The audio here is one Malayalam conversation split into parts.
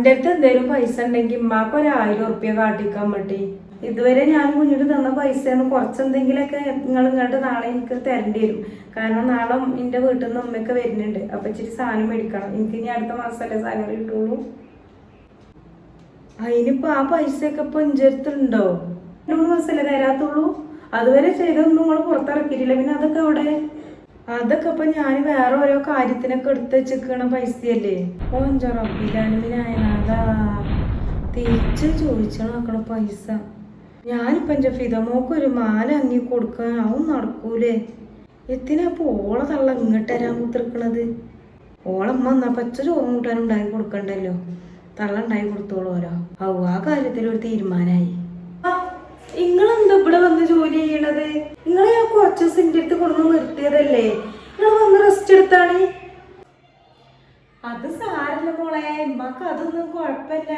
എന്റെ അടുത്ത് എന്തെങ്കിലും പൈസ ഉണ്ടെങ്കിൽ ഉമ്മാക്ക് ഒരു ആയിരം ഉറുപ്പ്യ കാട്ടിക്കാൻ പറ്റി. ഇതുവരെ ഞാൻ കുഞ്ഞിട്ട് തന്ന പൈസ കുറച്ചെന്തെങ്കിലുമൊക്കെ നിങ്ങൾ ഇങ്ങോട്ട് നാളെ എനിക്ക് തരേണ്ടി വരും. കാരണം നാളെ എന്റെ വീട്ടിൽ നിന്ന് ഉമ്മയൊക്കെ വരുന്നുണ്ട്. അപ്പൊ ഇച്ചിരി സാധനം മേടിക്കണം. എനിക്ക് ഇനി അടുത്ത മാസമല്ലേ സാലറി കിട്ടുള്ളൂ. അതിനിപ്പോ ആ പൈസയൊക്കെ ഇപ്പൊ എന്റെ അടുത്തുണ്ടോ? രണ്ട് മൂന്ന് മാസമല്ലേ തരാത്തുള്ളൂ. അതുവരെ ചെയ്തൊന്നും നിങ്ങൾ പുറത്തിറക്കിയിട്ടില്ല. പിന്നെ അതൊക്കെ അവിടെ അതൊക്കെ ഇപ്പൊ ഞാൻ വേറെ ഓരോ കാര്യത്തിനൊക്കെ എടുത്ത് വെച്ചിരിക്കണ പൈസയല്ലേ? ഓഞ്ചറപ്പിലാനുമിനായനാഥാ തിരിച്ച് ചോദിച്ചു നോക്കണ പൈസ. ഞാനിപ്പോ എന്റെ ഫിതമോക്ക് ഒരു മാല അങ്ങി കൊടുക്കാൻ അവൻ നടക്കൂലേ. എത്തിനപ്പോ ഓളെ തള്ള ഇങ്ങോട്ട് തരാൻ കുത്തിരിക്കണത്? ഓളമ്മ എന്നാ പച്ച ചോറും കൂട്ടാനും ഉണ്ടാക്കി കൊടുക്കണ്ടല്ലോ. തള്ള ഉണ്ടാക്കി കൊടുത്തോളോരോ ഔ ആ കാര്യത്തിൽ ഒരു തീരുമാനമായി നിങ്ങളെന്താ ഇവിടെ വന്ന് ജോലി ചെയ്യണത്? നിങ്ങളെ ഞാൻ കുറച്ച് ദിവസം എന്റെ അടുത്ത് കൊണ്ടു നിർത്തിയതല്ലേ? നിങ്ങൾ വന്ന് റെസ്റ്റ് എടുത്താണ്. അത് സാരല്ല മോളെ ഇമ്മക്ക് അതൊന്നും കുഴപ്പമില്ല.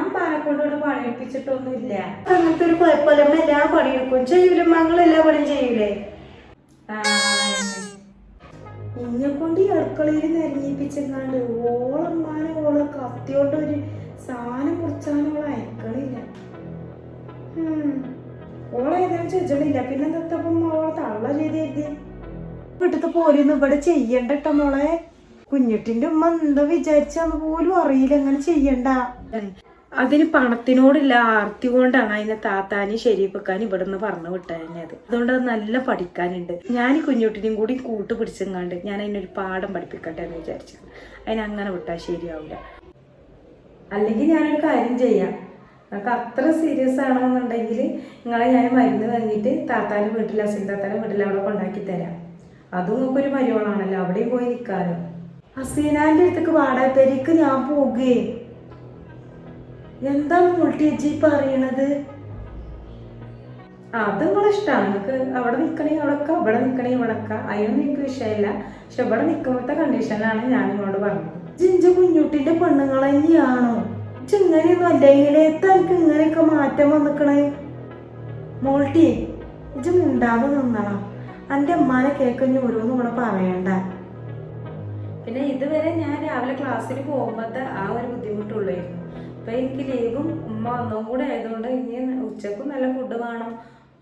അമ്മാനെ കൊണ്ട് ഇവിടെ പണിയെടുപ്പിച്ചിട്ടൊന്നുമില്ല. അങ്ങനത്തെ ഒരു കുഴപ്പമില്ല അമ്മ എല്ലാ പണിയെടുക്കും. ചെയ്യൂലും മങ്ങൾ എല്ലാ പണിയും ചെയ്യൂലേ? ഇന്നെ കൊണ്ട് ഈ അടുക്കളയിൽ നിരങ്ങിപ്പിച്ചെങ്ങാണ്ട് ഓളമ്മാനെ ഓളെ കത്തിയോണ്ട് ഒരു സാധനം ഓളെ അയക്കണില്ല. ഉം. ഓളെ ഏതായാലും ചെജണില്ല പിന്നെ എന്തപ്പം ഓളെ തള്ള ചെയ്ത് വീട്ടിലത്തെ പോലെയൊന്നും ഇവിടെ ചെയ്യണ്ടട്ടോ മോളെ. കുഞ്ഞിട്ടിന്റെ ഉമ്മ എന്താ വിചാരിച്ചാന്ന് പോലും അറിയില്ല. എങ്ങനെ ചെയ്യണ്ട. അതിന് പണത്തിനോടില്ല. ആർത്തി കൊണ്ടാണ് അതിനെ താത്താനും ശരിവെക്കാനും ഇവിടെ നിന്ന് പറഞ്ഞു വിട്ടത് അതുകൊണ്ട് അത് നല്ല പഠിക്കാനുണ്ട്. ഞാൻ കുഞ്ഞുട്ടിനെയും കൂടി കൂട്ട് പിടിച്ചെങ്ങാണ്ട് ഞാൻ അതിനൊരു പാഠം പഠിപ്പിക്കട്ടെ എന്ന് വിചാരിച്ചു അതിനങ്ങനെ വിട്ടാൽ ശരിയാവില്ല അല്ലെങ്കിൽ ഞാനൊരു കാര്യം ചെയ്യാം. നമുക്ക് അത്ര സീരിയസ് ആണെന്നുണ്ടെങ്കിൽ നിങ്ങളെ ഞാൻ മരുന്ന് വാങ്ങിയിട്ട് താത്താന്റെ വീട്ടിൽ അസിൻ താത്താന്റെ വീട്ടിൽ അവിടെ കൊണ്ടാക്കി തരാം. അതും നമുക്ക് ഒരു മരുവാണല്ലോ അവിടെയും പോയി നിൽക്കാലോ. അസീനാന്റെ അടുത്തേക്ക് വാടാപ്പേരിക്ക് ഞാൻ പോകുകയെ എന്താ മോൾട്ടേജി പറയണത്? അത് നിങ്ങളെ ഇഷ്ടമാണ് നിങ്ങൾക്ക് അവിടെ നിൽക്കണേ അവിടെക്ക ഇവിടെ നിൽക്കണേ ഇവിടെക്ക അതിനൊന്നും എനിക്ക് വിഷയമില്ല. പക്ഷെ ഇവിടെ നിൽക്കുമ്പോഴത്തെ കണ്ടീഷനിലാണ് ഞാൻ നിങ്ങളോട് പറഞ്ഞത്. ജിഞ്ച കുഞ്ഞുട്ടിന്റെ പെണ്ണുങ്ങൾ തന്നെയാണോ? ഇങ്ങനെയൊന്നും അല്ലെങ്കിൽ എത്ര എനിക്ക് ഇങ്ങനെയൊക്കെ മാറ്റം വന്നിക്കണേ? മോൾട്ടി ഇജ് മുണ്ടാതെ നിന്നണം എന്റെ അമ്മാനെ കേൾക്കഞ്ഞു ഓരോന്നും കൂടെ പറയണ്ട. പിന്നെ ഇതുവരെ ഞാൻ രാവിലെ ക്ലാസ്സിൽ പോകുമ്പോഴത്തെ ആ ഒരു ബുദ്ധിമുട്ടുള്ളായിരുന്നു. അപ്പൊ എനിക്ക് ലീവും ഉമ്മ ഒന്നും കൂടെ ആയതുകൊണ്ട് ഇനി ഉച്ചക്കും നല്ല ഫുഡ് വേണം.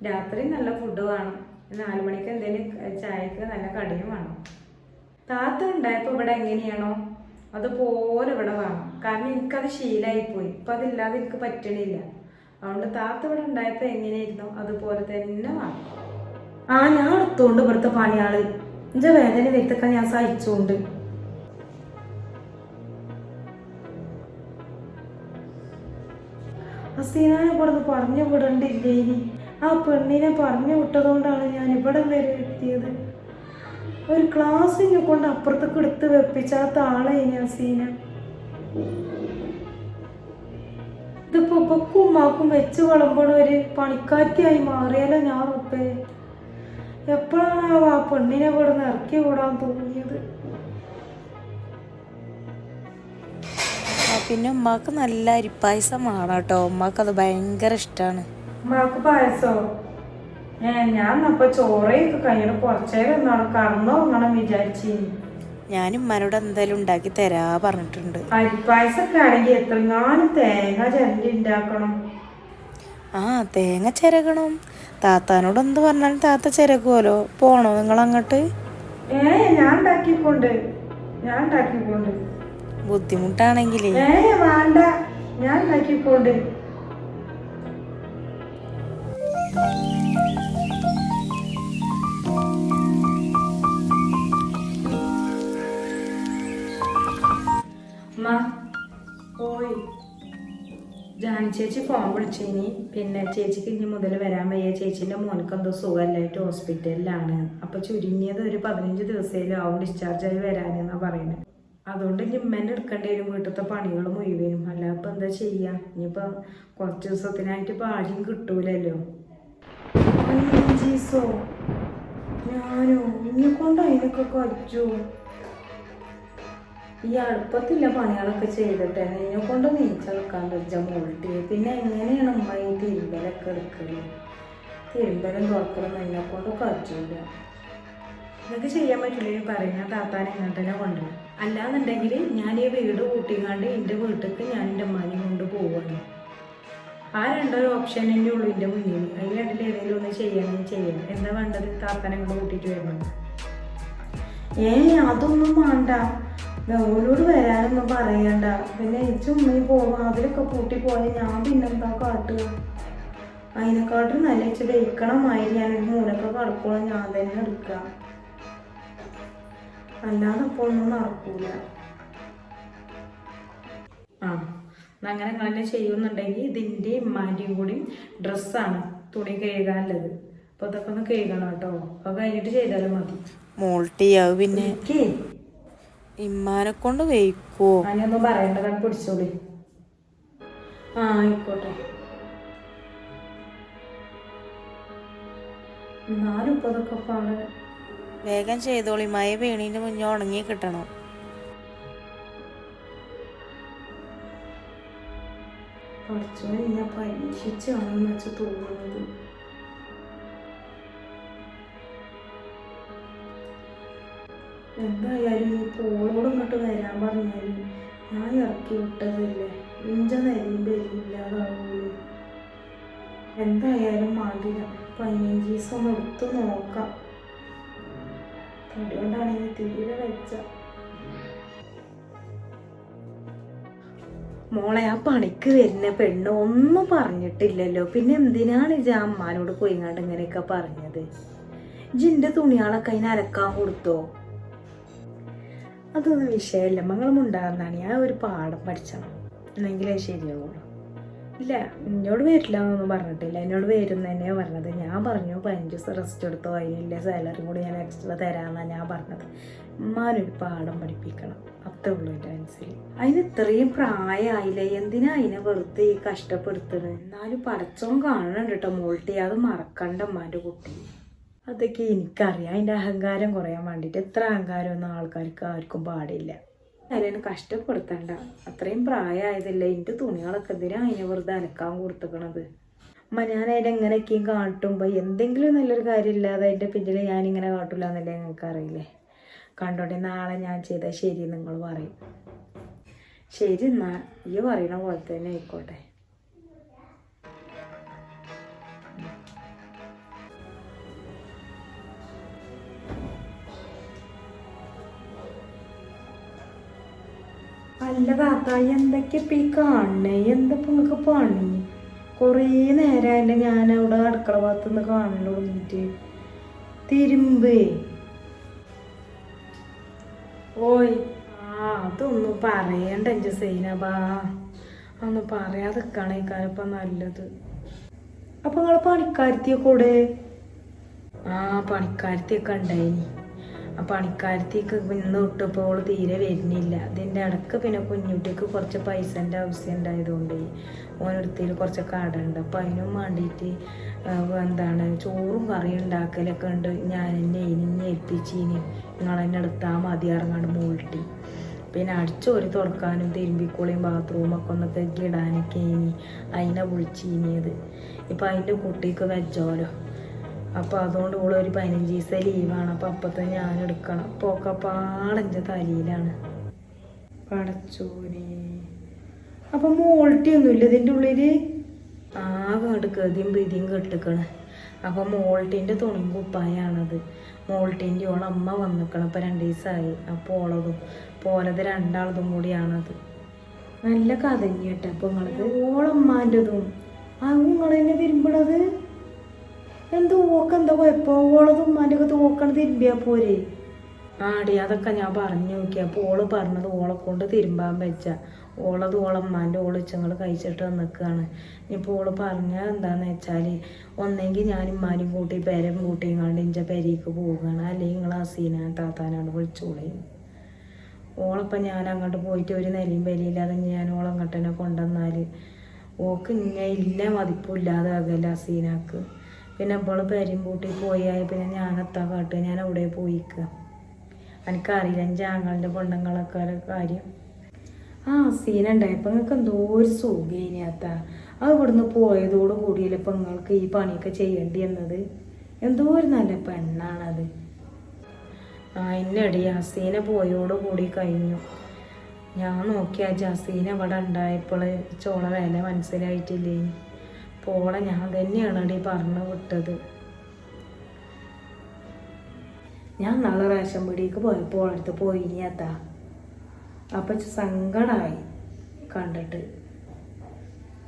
രാത്രി നല്ല ഫുഡ് വേണം. നാല് മണിക്ക് എന്തെങ്കിലും ചായക്ക് നല്ല കടിയും വേണം. താത്ത ഉണ്ടായപ്പോൾ ഇവിടെ എങ്ങനെയാണോ? അതുപോലെ ഇവിടെ വേണം. കാരണം എനിക്കത് ശീലമായിപ്പോയി ഇപ്പം അതില്ലാതെ എനിക്ക് പറ്റണില്ല. അതുകൊണ്ട് താത്ത ഇവിടെ ഉണ്ടായപ്പോൾ എങ്ങനെയായിരുന്നു? അതുപോലെ തന്നെ വേണം. ആ ഞാൻ എടുത്തോണ്ട് ഇവിടുത്തെ പണിയാൾ. എന്റെ വേദന വരുത്തൊക്കെ ഞാൻ സഹിച്ചോണ്ട്. ഹസീനാനെ ഇവിടെ പറഞ്ഞു വിടണ്ടില്ലേ ഇനി ആ പെണ്ണിനെ പറഞ്ഞു വിട്ടതുകൊണ്ടാണ് ഞാൻ ഇവിടെ വരെ എത്തിയത്. ഒരു ക്ലാസ് ഇങ്ങനെ കൊണ്ട് അപ്പുറത്തേക്ക് എടുത്ത് വെപ്പിച്ചാത്ത ആളെ ഇനി സീന. ഇതിപ്പോ ഉപ്പക്കും ഉമ്മാക്കും വെച്ച് വിളമ്പണ ഒരു പണിക്കാരിയായി മാറിയാലോ ഞാൻ ഉപ്പേ. എപ്പോഴാണ് ആ പെണ്ണിനെ ഇവിടെ നിന്ന് ഇറക്കി വിടാൻ തോന്നിയത് പിന്നെ ഉമ്മാക്ക് നല്ല അരിപ്പായസം വേണം കേട്ടോ. ഉമ്മാക്ക് അത് ഭയങ്കര ഇഷ്ടമാണ് ഉമ്മാക്ക് പായസോ? ഞാൻ അപ്പൊ ചോറയൊക്കെ കഴിഞ്ഞിട്ട് കുറച്ചേരം ഒന്നാണ് കടന്നുറങ്ങണം വിചാരിച്ചു. ഞാൻ ഉമ്മാനോട് എന്തായാലും ഉണ്ടാക്കി തരാ പറഞ്ഞിട്ടുണ്ട്. അരിപ്പായസൊക്കെ ആണെങ്കിൽ എത്രങ്ങാനും തേങ്ങ ചിരണ്ടി ഉണ്ടാക്കണം. ആ തേങ്ങ ചിരകണം. താത്താനോട് എന്ത് പറഞ്ഞാലും താത്ത ചിരകുമല്ലോ പോണോ നിങ്ങൾ അങ്ങോട്ട്? ഏ ഞാൻ ഉണ്ടാക്കിക്കൊണ്ട്. ഞാൻ ഉണ്ടാക്കിക്കൊണ്ട്. ബുദ്ധിമുട്ടാണെങ്കിലേ. ഏ വേണ്ട. ഞാൻ ഉണ്ടാക്കിക്കൊണ്ട്. അമ്മ, ജാനി ചേച്ചി ഫോൺ വിളിച്ചേനി. പിന്നെ ചേച്ചിക്ക് ഇനി മുതൽ വരാൻ വയ്യ. ചേച്ചീന്റെ മോനക്ക് എന്തോ സുഖമല്ലായിട്ട് ഹോസ്പിറ്റലിലാണ്. അപ്പൊ ചുരുങ്ങിയത് ഒരു പതിനഞ്ച് ദിവസമേലും ആവും ഡിസ്ചാർജ് ആയി വരാനെന്നാ പറയുന്നത് അതുകൊണ്ട് ഇനി എടുക്കേണ്ടി വരും വീട്ടിലത്തെ പണികൾ മുഴുവനും. അല്ല അപ്പം എന്താ ചെയ്യാ? ഇനിയിപ്പോൾ കുറച്ച് ദിവസത്തിനായിട്ട് ഇപ്പൊ ആരും കിട്ടൂലല്ലോ. ഞാനോ ഇന്നെ കൊണ്ടോ അതിനൊക്കെ കച്ചു ഈ അടുപ്പത്തില്ല പണികളൊക്കെ ചെയ്തിട്ട്. നിന്നെ കൊണ്ട് നീച്ച വെക്കാൻ പറ്റ മുൾട്ടി പിന്നെ എങ്ങനെയാണ് ഉമ്മ ഈ തിരുമ്പലൊക്കെ എടുക്കൽ? തിരുമ്പലും തുറക്കലും എന്നെ കൊണ്ട് കഴിച്ചില്ല ഇതൊക്കെ ചെയ്യാൻ പറ്റില്ലേ പറയുന്ന താത്താനെ ഇങ്ങോട്ട് തന്നെ കൊണ്ടുവരും. അല്ലാന്നുണ്ടെങ്കിൽ ഞാൻ ഈ വീട് കൂട്ടിക്കാണ്ട് എന്റെ വീട്ടിലേക്ക് ഞാൻ എന്റെ അമ്മാനെ കൊണ്ട് പോവുകയാണ് ആ രണ്ടൊരു ഓപ്ഷൻ എന്റെ ഉള്ളൂ എന്റെ മുന്നിൽ അതിൽ രണ്ടിൽ ഏതെങ്കിലും ഒന്ന് ചെയ്യണം ചെയ്യണം. എന്താ വേണ്ടത്? താത്താനെ കൊണ്ട് കൂട്ടിയിട്ട് വരണം. ഏ അതൊന്നും വേണ്ട. ഓലോട് വരാനൊന്നും പറയണ്ട. പിന്നെ എനിക്ക് ഉമ്മയും പോകും അതിലൊക്കെ കൂട്ടി പോയാൽ ഞാൻ പിന്നെന്താ കാട്ടുക? അതിനെക്കാട്ടും നല്ല വെച്ച് വെയ്ക്കണമായി ഞാനൊരു മൂലൊക്കെ കിടക്കോളം ഞാൻ തന്നെ എടുക്കാം അല്ലാതെ ഇപ്പോൾ ഒന്നും നടക്കൂല. ആ അങ്ങനെ അങ്ങനെ ചെയ്യുന്നുണ്ടെങ്കിൽ ഇതിന്റെ ഇമ്മാന്റെയും കൂടി ഡ്രസ്സാണ് തുണി കഴുകാനുള്ളത്. അപ്പോൾ അതൊക്കെ ഒന്ന് കഴുകണം കേട്ടോ. അപ്പോൾ കഴിഞ്ഞിട്ട് ചെയ്താലും മതി. മോൾട്ടിയാവും പിന്നെ ഇമ്മാനെ കൊണ്ട് വെയിക്കോ. അങ്ങനെയൊന്നും പറയണ്ട കണ്ട് പിടിച്ചോളി. ആ ആയിക്കോട്ടെ. എന്നാലും ഇപ്പൊ അതൊക്കെ പാട് വേഗം ചെയ്തോളി മഴ വീണീന്റെ മുന്നേ ഉണങ്ങി കിട്ടണം. പഠിച്ചോനെ എന്നെ പരീക്ഷിച്ചാണെന്ന് വെച്ച് തോന്നുന്നത്. എന്തായാലും ഈ പോളോട് ഇങ്ങോട്ട് വരാൻ പറഞ്ഞാൽ ഞാൻ ഇറക്കി വിട്ടതല്ലേ? ഇഞ്ച നരിയും ഇല്ലാതാവുള്ളൂ എന്തായാലും മാറില്ല പതിനഞ്ച് ദിവസം ഒന്ന് എടുത്ത് നോക്കാം. അതുകൊണ്ടാണെങ്കിൽ തീരെ വെച്ച. മോളെ ആ പണിക്ക് വരുന്ന പെണ്ണ് ഒന്നും പറഞ്ഞിട്ടില്ലല്ലോ. പിന്നെ എന്തിനാണ് ഇജ അമ്മാനോട് പോയിങ്ങാണ്ട് ഇങ്ങനെയൊക്കെ പറഞ്ഞത്? ജിന്റെ തുണികളൊക്കെ അതിന് അലക്കാൻ കൊടുത്തോ? അതൊന്നും വിഷയമല്ല. മംഗളം ഉണ്ടാകുന്നതാണ് ഞാൻ ഒരു പാഠം പഠിച്ചണം. എന്നെങ്കിലേ ശരിയാവുള്ളൂ. ഇല്ല എന്നോട് വരില്ല എന്നൊന്നും പറഞ്ഞിട്ടില്ല. എന്നോട് വരും തന്നെയാണ് പറഞ്ഞത്. ഞാൻ പറഞ്ഞു പതിനഞ്ച് ദിവസം റെസ്റ്റ് എടുത്തോ. അതിനുള്ള സാലറി കൂടി ഞാൻ എക്സ്ട്രാ തരാമെന്നാണ് ഞാൻ പറഞ്ഞത്. ഉമ്മാനൊരു പാഠം പഠിപ്പിക്കണം. അത്രേ ഉള്ളൂ എന്റെ മനസ്സിൽ. അതിന് ഇത്രയും പ്രായമായില്ലേ? എന്തിനാ അതിനെ വെറുതെ കഷ്ടപ്പെടുത്തുന്നത് എന്നാലും പടച്ചോൻ കാണണം കേട്ടോ മോൾട്ടി. അത് മറക്കണ്ട ഉമ്മാന്റെ കുട്ടി. അതൊക്കെ എനിക്കറിയാം. അതിന്റെ അഹങ്കാരം കുറയാൻ വേണ്ടിയിട്ട് എത്ര അഹങ്കാരമൊന്നും ആൾക്കാർക്ക് ആർക്കും പാടില്ല. അതിനെ കഷ്ടപ്പെടുത്തണ്ട. അത്രയും പ്രായമായതല്ലേ. എന്റെ തുണികളൊക്കെ എന്തിനാ അതിനെ വെറുതെ അലക്കാൻ കൊടുത്തുക്കണത്? അമ്മ ഞാൻ അതിനെ എങ്ങനെയൊക്കെയും കാട്ടുമ്പോൾ എന്തെങ്കിലും നല്ലൊരു കാര്യമില്ലാതെ അതിന്റെ പിന്നിൽ ഞാനിങ്ങനെ കാട്ടില്ല എന്നല്ലേ നിങ്ങൾക്ക് അറിയില്ലേ? കണ്ടോട്ടെ നാളെ ഞാൻ ചെയ്താൽ ശരി നിങ്ങൾ പറയും. ശരി എന്നാൽ ഈ പറയണ പോലെ തന്നെ ആയിക്കോട്ടെ. അല്ല താത്ത എന്തൊക്കെ ഇപ്പൊ ഈ കാണണേ? എന്താ നിങ്ങൾക്ക് പണി? കുറേ നേരമായില്ല ഞാൻ അവിടെ അടുക്കള ഭാഗത്ത് നിന്ന് കാണൽ തുടങ്ങിയിട്ട് തിരുമ്പേ. ഓയ് ആ അതൊന്നും പറയണ്ട എന്റെ സൈനബാ. അന്ന് പറയാതിരിക്കണേക്കാരം ഇപ്പൊ നല്ലത്. അപ്പൊ നിങ്ങളെ പണിക്കാരത്തിയെ കൂടെ ആ പണിക്കാരത്തിയൊക്കെ ഉണ്ടായിനി. ആ പണിക്കാരത്തേക്ക് ഇന്ന് തൊട്ടിപ്പോൾ ഓൾ തീരെ വരുന്നില്ല. ഇതിന്റെ ഇടയ്ക്ക് പിന്നെ കുഞ്ഞുട്ടിക്ക് കുറച്ച് പൈസന്റെ ആവശ്യം ഉണ്ടായതുകൊണ്ട് ഓരോരുത്തർ കുറച്ച് കടയുണ്ട്. അപ്പം അതിനും വേണ്ടിയിട്ട് എന്താണ് ചോറും കറിയും ഉണ്ടാക്കലൊക്കെ ഉണ്ട്. ഞാൻ എന്നെ ഇനി ഏൽപ്പിച്ചിനി. നിങ്ങൾ എന്നെ എടുത്താൽ മതി ഇറങ്ങാണ്ട് മൂളിട്ടി. പിന്നെ അടിച്ചോരി തുറക്കാനും തിരുമ്പിക്കുളിയും ബാത്റൂമൊക്കെ ഒന്ന് ഇടാനൊക്കെ ഇനി അതിനെ വിളിച്ചിനിയത്. ഇപ്പം അതിന്റെ കുട്ടിക്ക് വെച്ചോലോ അപ്പോൾ അതുകൊണ്ട് ഇവിടെ ഒരു പതിനഞ്ച് ദിവസം ലീവാണ് അപ്പോൾ അപ്പത്തെ ഞാൻ എടുക്കണം. അപ്പോൾ ഒക്കെ പാടഞ്ച തലയിലാണ്. പടച്ചോനെ. അപ്പൊ മോൾട്ടി ഒന്നുമില്ല ഇതിന്റെ ഉള്ളിൽ ആകെ അങ്ങോട്ട് പിതിയും പ്രീതിയും അപ്പൊ മോൾട്ടിന്റെ തുണിയും കുപ്പായാണത്. മോൾട്ടിന്റെ ഓളെ അമ്മ വന്നിക്കണം. അപ്പൊ രണ്ട് ദിവസമായി. അപ്പോൾ ഓളതും പോലത് രണ്ടാളതും കൂടിയാണത്. നല്ല കഥ കേട്ടപ്പോ അപ്പോൾ നിങ്ങളത് ഓളമ്മാന്റെതും. ആ നിങ്ങൾ തന്നെ തിരുമ്പണത്? എന്തോ ഓക്ക് എന്താ കുഴപ്പം ഓളതും ഉമ്മാന്റെ തോക്കണത് ഓക്കണം തിരുമ്പിയാ പോരെ. ആടി അതൊക്കെ ഞാൻ പറഞ്ഞു നോക്കി. അപ്പോൾ ഓൾ പറഞ്ഞത് ഓളെ കൊണ്ട് തിരുമ്പാൻ വെച്ച. ഓളത് ഓളമ്മാന്റെ ഓൾ ഇച്ചങ്ങൾ കഴിച്ചിട്ട് നിൽക്കുകയാണ് ഇപ്പോൾ ഓൾ പറഞ്ഞത് എന്താണെന്ന് വെച്ചാൽ ഒന്നെങ്കിൽ ഞാൻ ഇമ്മാനും കൂട്ടി പേരും കൂട്ടിയും കണ്ട് ഇഞ്ച പെരേക്ക് പോവുകയാണ് അല്ലെങ്കിൽ നിങ്ങൾ ഹസീന താത്താനോട് വിളിച്ചോളേ. ഓളപ്പം ഞാൻ അങ്ങോട്ട് പോയിട്ട് ഒരു നിലയും വിലയില്ലാതെ ഞാൻ ഓളെ അങ്ങോട്ട് തന്നെ കൊണ്ടുവന്നാൽ ഓക്ക് ഇങ്ങനെ ഇല്ല മതിപ്പില്ലാതെ ആകല്ല അസീനാക്ക്. പിന്നെ ഇപ്പോൾ പെരും പോയി പോയാൽ പിന്നെ ഞാൻ എത്താൻ കാട്ടുക ഞാൻ അവിടെ പോയിക്കുക എനിക്കറിയില്ല എന്റെ ആങ്ങളുടെ പെണ്ണുങ്ങളൊക്കെ കാര്യം. ആ സീനുണ്ടായി. ഉണ്ടായപ്പോൾ നിങ്ങൾക്ക് എന്തോ ഒരു സുഖേനിയാത്ത അത് ഇവിടുന്ന് പോയതോട് കൂടിയല്ലേ ഇപ്പം നിങ്ങൾക്ക് ഈ പണിയൊക്കെ ചെയ്യേണ്ടി എന്നത് എന്തോ ഒരു നല്ല പെണ്ണാണത്. ആ എന്നടി ജസീന പോയോട് കൂടി കഴിഞ്ഞു. ഞാൻ നോക്കിയാ ജസീന ഇവിടെ ഉണ്ടായപ്പോൾ ചോള വില മനസ്സിലായിട്ടില്ലേ? പോളെ ഞാൻ തന്നെയാണടി പറഞ്ഞു വിട്ടത്. ഞാൻ നാളെ റേഷൻ പീടിക്ക് പോയപ്പോൾ അടുത്ത് പോയിനിയത്താ അപ്പം സങ്കടമായി കണ്ടിട്ട്.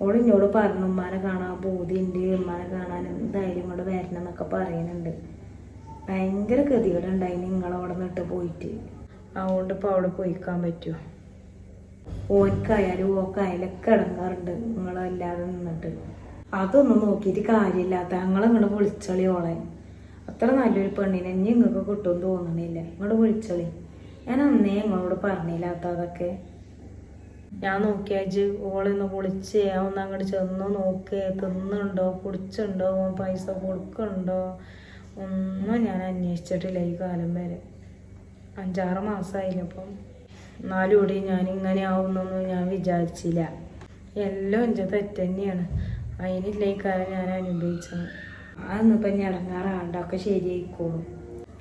ഓൾ എന്നോട് പറഞ്ഞു ഉമ്മാനെ കാണാൻ ബോധിയുണ്ട് ഉമ്മാനെ കാണാൻ എന്തായാലും ഇങ്ങോട്ട് വരണം എന്നൊക്കെ പറയുന്നുണ്ട്. ഭയങ്കര ഗതികേടുണ്ടായി നിങ്ങളവിടെ നിന്നിട്ട് പോയിട്ട്. അതുകൊണ്ട് ഇപ്പോൾ അവിടെ പോയിക്കാൻ പറ്റുമോ ഓനിക്കായാലും ഓക്കായാലും ഒക്കെ ഇടങ്ങാറുണ്ട് നിങ്ങളല്ലാതെ നിന്നിട്ട്. അതൊന്നും നോക്കിയിട്ട് കാര്യമില്ല ഞങ്ങളിങ്ങോട്ട് വിളിച്ചളി ഓളെ. അത്ര നല്ലൊരു പെണ്ണിനെ ഇനി നിങ്ങൾക്ക് കിട്ടും തോന്നണില്ല. ഇങ്ങോട്ട് വിളിച്ചളി. ഞാൻ അന്നേ നിങ്ങളോട് പറഞ്ഞില്ലാത്ത അതൊക്കെ. ഞാൻ നോക്കിയാച്ച് ഓളൊന്ന് വിളിച്ച് ഒന്ന് അങ്ങോട്ട് ചെന്ന് നോക്ക്. തിന്നുണ്ടോ? കുടിച്ചുണ്ടോ പൈസ കൊടുക്കുന്നുണ്ടോ? ഒന്നും ഞാൻ അന്വേഷിച്ചിട്ടില്ല ഈ കാലം വരെ. അഞ്ചാറ് മാസമായില്ല അപ്പം. എന്നാലും ഞാൻ ഇങ്ങനെ ആവുന്നൊന്നും ഞാൻ വിചാരിച്ചില്ല. എല്ലാം എന്റെ തെറ്റ് തന്നെയാണ് അതിനില്ല ഈ ഞാൻ അനുഭവിച്ചത്. അതൊന്നും ഇപ്പം ഞാൻ ഇടങ്ങാറാണ്ട് ഒക്കെ ശരിയായിക്കോളും.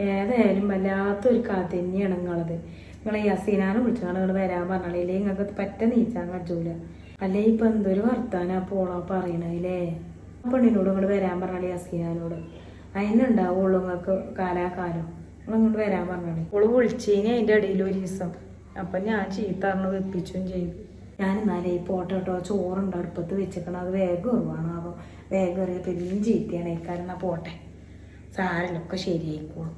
ഏതായാലും വല്ലാത്തൊരു കഥ തന്നെയാണ് നിങ്ങളത് നിങ്ങൾ ഈ അസീനാനെ വിളിച്ചാണ് നിങ്ങൾ വരാൻ പറഞ്ഞില്ലേ നിങ്ങൾക്ക് പറ്റ നീച്ചാൻ കഴിച്ചൂല അല്ലേ ഇപ്പം എന്തൊരു വർത്താനാ പോണോ പറയണല്ലേ പെണ്ണിനോട് നിങ്ങൾ വരാൻ പറഞ്ഞാലേ അസീനാനോട്. അതിനുണ്ടാവുള്ളൂ നിങ്ങൾക്ക് കാലാകാലം. നിങ്ങൾ ഇങ്ങോട്ട് വരാൻ പറഞ്ഞാലേ ഓൾ വിളിച്ചതിന് അതിന്റെ ഇടയിൽ ഒരു ദിവസം. അപ്പം ഞാൻ ചീത്ത വെപ്പിച്ചും ചെയ്തു. ഞാൻ എന്നാലേ ഈ പോട്ടോട്ടോ ചോറുണ്ട് അടുപ്പത്ത് വെച്ചേക്കണം അത് വേഗം ഉറവാണ്. അപ്പോൾ വേഗം അറിയ പിന്നെയും ചീത്തയാണ്. കാരണം പോട്ടെ. സാരനൊക്കെ ശരിയായിക്കോളും.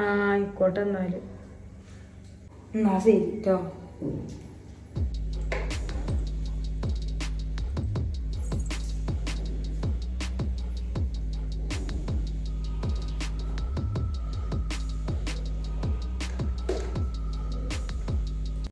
ആ ആയിക്കോട്ടെ എന്നാൽ. എന്നാ ശരി കേട്ടോ